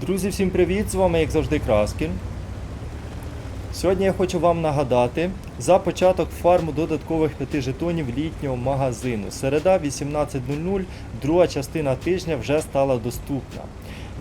Друзі, всім привіт! З вами, як завжди, Краскін. Сьогодні я хочу вам нагадати за початок фарму додаткових 5 жетонів літнього магазину. Середа 18.00, друга частина тижня вже стала доступна.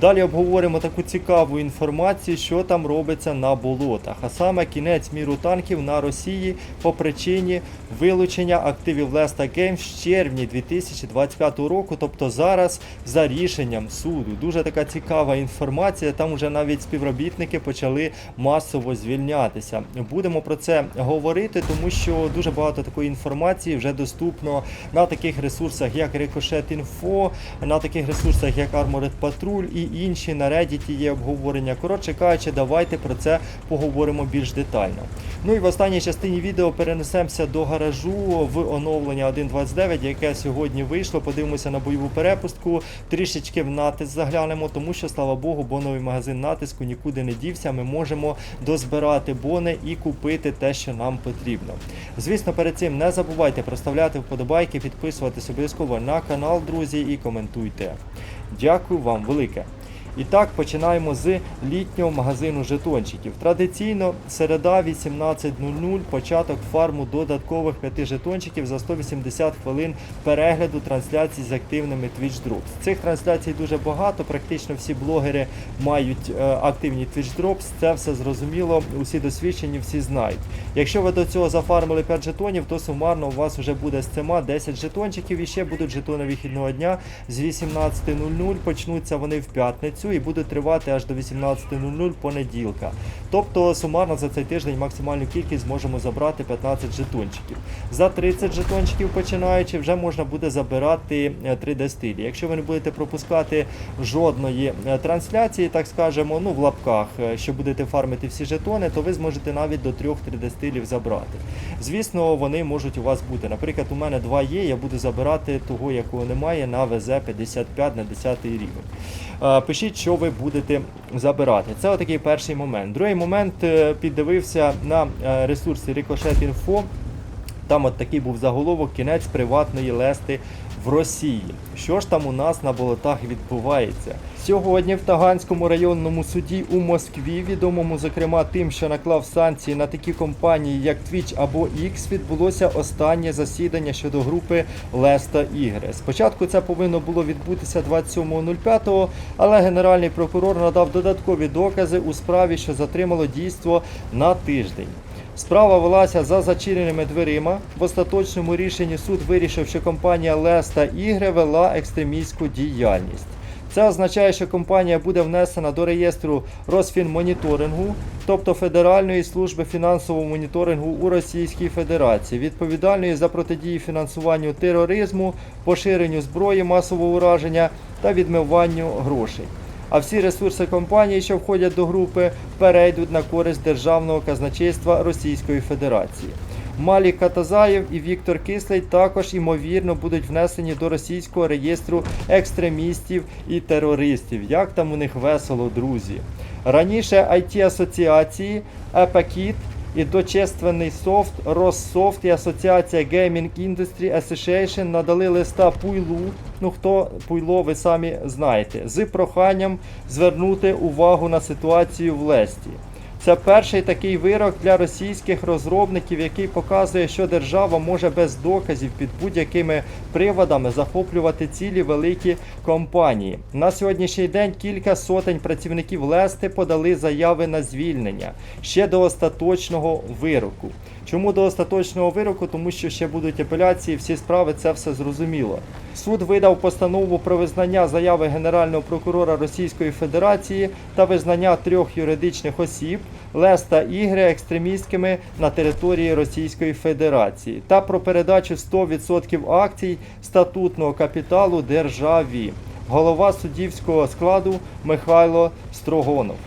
Далі обговоримо таку цікаву інформацію, що там робиться на болотах, а саме кінець міру танків на Росії по причині вилучення активів Леста Games в червні 2025 року, тобто зараз за рішенням суду. Дуже така цікава інформація. Там вже навіть співробітники почали масово звільнятися. Будемо про це говорити, тому що дуже багато такої інформації вже доступно на таких ресурсах, як Ricochet Info, на таких ресурсах, як Armored Patrol і інші на Reddit є обговорення. Коротше кажучи, давайте про це поговоримо більш детально. Ну і в останній частині відео перенесемося до гаражу в оновлення 1.29, яке сьогодні вийшло. Подивимося на бойову перепустку, трішечки в натиск заглянемо, тому що, слава Богу, боновий магазин натиску нікуди не дівся. Ми можемо дозбирати бони і купити те, що нам потрібно. Звісно, перед цим не забувайте проставляти вподобайки, підписуватись обов'язково на канал, друзі, і коментуйте. Дякую вам велике. І так, починаємо з літнього магазину жетончиків. Традиційно середа 18.00, початок фарму додаткових 5 жетончиків за 180 хвилин перегляду трансляцій з активними Twitch Drops. Цих трансляцій дуже багато, практично всі блогери мають е, активні Twitch Drops, це все зрозуміло, усі досвідчені, всі знають. Якщо ви до цього зафармили 5 жетонів, то сумарно у вас вже буде з цими 10 жетончиків і ще будуть жетони вихідного дня з 18.00. Почнуться вони в п'ятницю і будуть тривати аж до 18.00 понеділка. Тобто сумарно за цей тиждень максимальну кількість зможемо забрати 15 жетончиків. За 30 жетончиків починаючи, вже можна буде забирати е, 3D стилі. Якщо ви не будете пропускати жодної е, трансляції, так скажемо, ну в лапках, е, що будете фармити всі жетони, то ви зможете навіть до трьох 3D стилів забрати. Звісно, вони можуть у вас бути. Наприклад, у мене два є, я буду забирати того, якого немає, на ВЗ-55 на 10 рівень. Е, Пишіть, що ви будете забирати. Це отакий перший момент. Другий момент е, піддивився на е, ресурсі Ricochet Info. Там от такий був заголовок кінець приватної лести в Росії. Що ж там у нас на болотах відбувається? Сьогодні в Таганському районному суді у Москві, відомому зокрема тим, що наклав санкції на такі компанії, як Twitch або X, відбулося останнє засідання щодо групи Леста Ігри. Спочатку це повинно було відбутися 27.05, але генеральний прокурор надав додаткові докази у справі, що затримало дійство на тиждень. Справа велася за зачиненими дверима. В остаточному рішенні суд вирішив, що компанія Леста Ігри вела екстремістську діяльність. Це означає, що компанія буде внесена до реєстру Росфінмоніторингу, тобто Федеральної служби фінансового моніторингу у Російській Федерації, відповідальної за протидію фінансуванню тероризму, поширенню зброї масового ураження та відмиванню грошей. А всі ресурси компанії, що входять до групи, перейдуть на користь державного казначейства Російської Федерації. Малік Катазаєв і Віктор Кислий також ймовірно будуть внесені до російського реєстру екстремістів і терористів. Як там у них весело, друзі? Раніше it асоціації Епакіт і дочественний софт, Россофт і Асоціація Gaming Industry Association надали листа Пуйлу. Ну хто Пуйло, ви самі знаєте, з проханням звернути увагу на ситуацію в Лесті. Це перший такий вирок для російських розробників, який показує, що держава може без доказів під будь-якими приводами захоплювати цілі великі компанії. На сьогоднішній день кілька сотень працівників Лести подали заяви на звільнення ще до остаточного вироку. Чому до остаточного вироку? Тому що ще будуть апеляції, всі справи це все зрозуміло. Суд видав постанову про визнання заяви Генерального прокурора Російської Федерації та визнання трьох юридичних осіб Леста Ігри екстремістськими на території Російської Федерації та про передачу 100% акцій статутного капіталу державі. Голова суддівського складу Михайло Строгонов.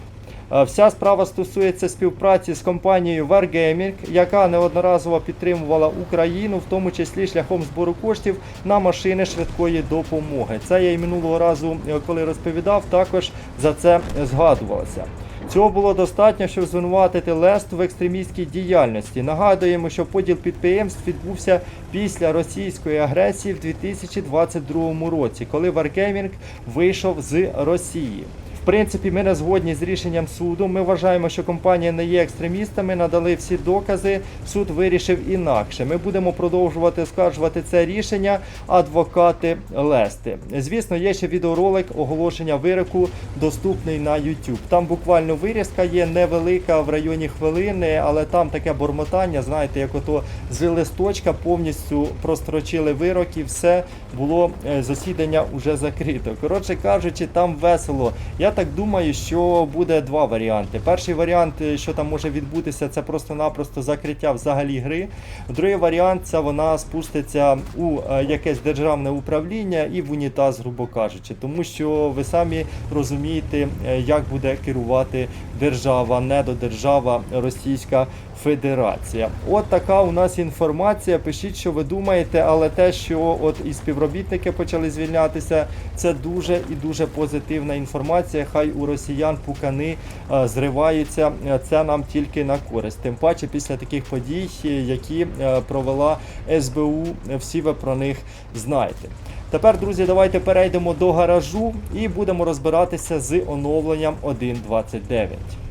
Е, Вся справа стосується співпраці з компанією Wargaming, яка неодноразово підтримувала Україну, в тому числі шляхом збору коштів на машини швидкої допомоги. Це я і минулого разу, е, коли розповідав, також за це згадувалося. Цього було достатньо, щоб звинуватити Лест в екстремістській діяльності. Нагадуємо, що поділ підприємств відбувся після російської агресії в 2022 році, коли Wargaming вийшов з Росії. В принципі, ми не згодні з рішенням суду. Ми вважаємо, що компанія не є екстремістами, надали всі докази. Суд вирішив інакше. Ми будемо продовжувати оскаржувати це рішення. Адвокати Лести. Звісно, є ще відеоролик оголошення вироку, доступний на YouTube. Там буквально вирізка є невелика в районі хвилини, але там таке бормотання. Знаєте, як ото з листочка повністю прострочили вирок і все було е, засідання уже закрито. Коротше кажучи, там весело. Я так думаю, що буде два варіанти. Перший варіант, е, що там може відбутися, це просто-напросто закриття взагалі гри. Другий варіант це вона спуститься у е, якесь державне управління і в унітаз, грубо кажучи, тому що ви самі розумієте, е, як буде керувати держава, недодержава Російська Федерація. От така у нас інформація. Пишіть, що ви думаєте, але те, що от і співробітники почали звільнятися, це дуже і дуже позитивна інформація. Хай у росіян пукани е, зриваються. Це нам тільки на користь. Тим паче після таких подій, е, які е, провела СБУ, всі ви про них знаєте. Тепер, друзі, давайте перейдемо до гаражу і будемо розбиратися з оновленням 1.29.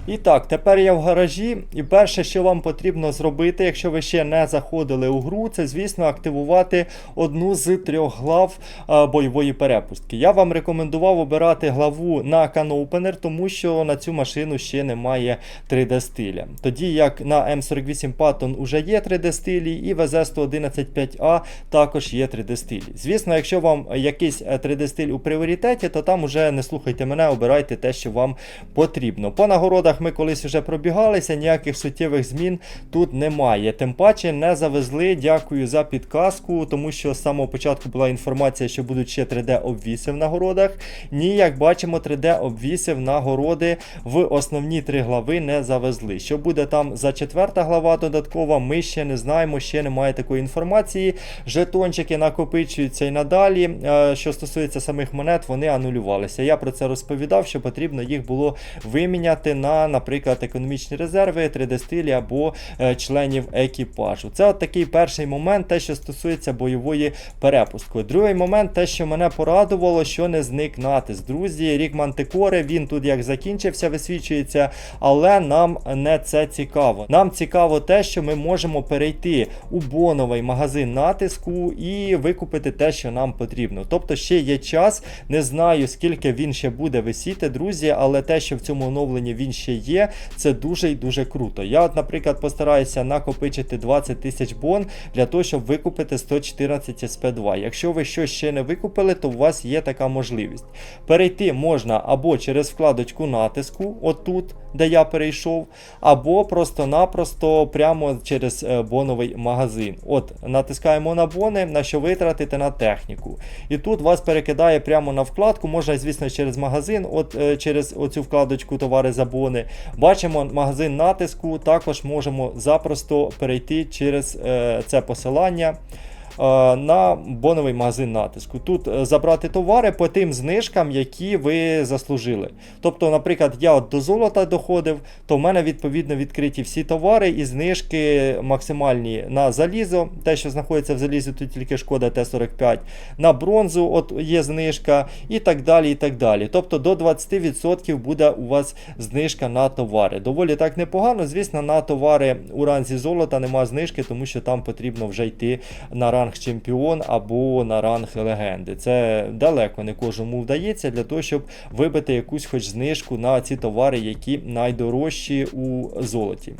І так, тепер я в гаражі, і перше, що вам потрібно зробити, якщо ви ще не заходили у гру, це, звісно, активувати одну з трьох глав бойової перепустки. Я вам рекомендував обирати главу на CanOpener, тому що на цю машину ще немає 3D стиля. Тоді як на М48 Patton уже є 3D стилі, і в ВЗ-111.5А також є 3D стилі. Звісно, якщо вам якийсь 3D стиль у пріоритеті, то там уже не слухайте мене, обирайте те, що вам потрібно. По нагородах ми колись вже пробігалися, ніяких суттєвих змін тут немає. Тим паче не завезли. Дякую за підказку, тому що з самого початку була інформація, що будуть ще 3D-обвіси в нагородах. Ні, як бачимо, 3D-обвіси в нагороди в основні три глави не завезли. Що буде там за четверта глава додаткова, ми ще не знаємо, ще немає такої інформації. Жетончики накопичуються і надалі. Е, Що стосується самих монет, вони анулювалися. Я про це розповідав, що потрібно їх було виміняти на, наприклад, економічні резерви, 3D-стилі або е, членів екіпажу. Це от такий перший момент, те, що стосується бойової перепустки. Другий момент, те, що мене порадувало, що не зник натиск. Друзі, рік Мантикори, він тут як закінчився, висвічується, але нам не це цікаво. Нам цікаво те, що ми можемо перейти у боновий магазин натиску і викупити те, що нам потрібно. Тобто ще є час, не знаю скільки він ще буде висіти, друзі, але те, що в цьому оновленні він ще є, це дуже і дуже круто. Я, от, наприклад, постараюся накопичити 20 тисяч бон для того, щоб викупити 114 SP2. Якщо ви щось ще не викупили, то у вас є така можливість. Перейти можна або через вкладочку натиску, отут, де я перейшов, або просто-напросто прямо через е, боновий магазин. От, натискаємо на бони, на що витратити на техніку. І тут вас перекидає прямо на вкладку, можна, звісно, через магазин, от е, через оцю вкладочку товари за бони. Бачимо магазин натиску, також можемо запросто перейти через е, це посилання. Е, На боновий магазин натиску. Тут е, забрати товари по тим знижкам, які ви заслужили. Тобто, наприклад, я от до золота доходив, то в мене відповідно відкриті всі товари і знижки максимальні на залізо. Те, що знаходиться в залізі, тут тільки шкода Т-45, на бронзу от є знижка і так далі. і так далі. Тобто до 20% буде у вас знижка на товари. Доволі так непогано. Звісно, на товари у ранзі золота нема знижки, тому що там потрібно вже йти на ранг чемпіон або на ранг легенди. Це далеко не кожному вдається для того, щоб вибити якусь хоч знижку на ці товари, які найдорожчі у золоті.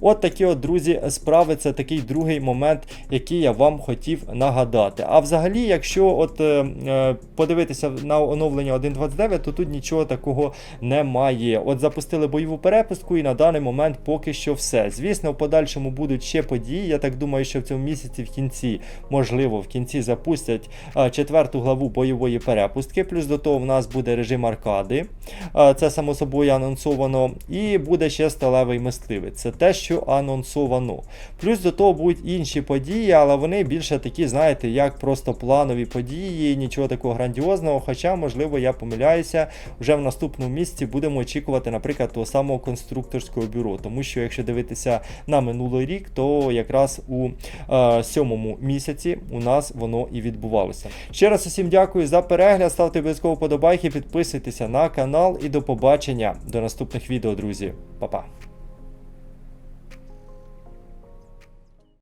От такі от, друзі, справи. Це такий другий момент, який я вам хотів нагадати. А взагалі, якщо от е, е, подивитися на оновлення 1.29, то тут нічого такого немає. От запустили бойову перепустку, і на даний момент поки що все. Звісно, в подальшому будуть ще події. Я так думаю, що в цьому місяці в кінці, можливо, в кінці запустять четверту главу бойової перепустки. Плюс до того в нас буде режим аркади. Це само собою анонсовано. І буде ще сталевий мисливець. Це те, що анонсовано. Плюс до того будуть інші події, але вони більше такі, знаєте, як просто планові події, нічого такого грандіозного. Хоча, можливо, я помиляюся, вже в наступному місяці будемо очікувати, наприклад, того самого конструкторського бюро. Тому що, якщо дивитися на минулий рік, то якраз у е, сьомому місяці. Місяці у нас воно і відбувалося. Ще раз усім дякую за перегляд. Ставте обов'язково подобайки, підписуйтеся на канал і до побачення до наступних відео, друзі. Па-па.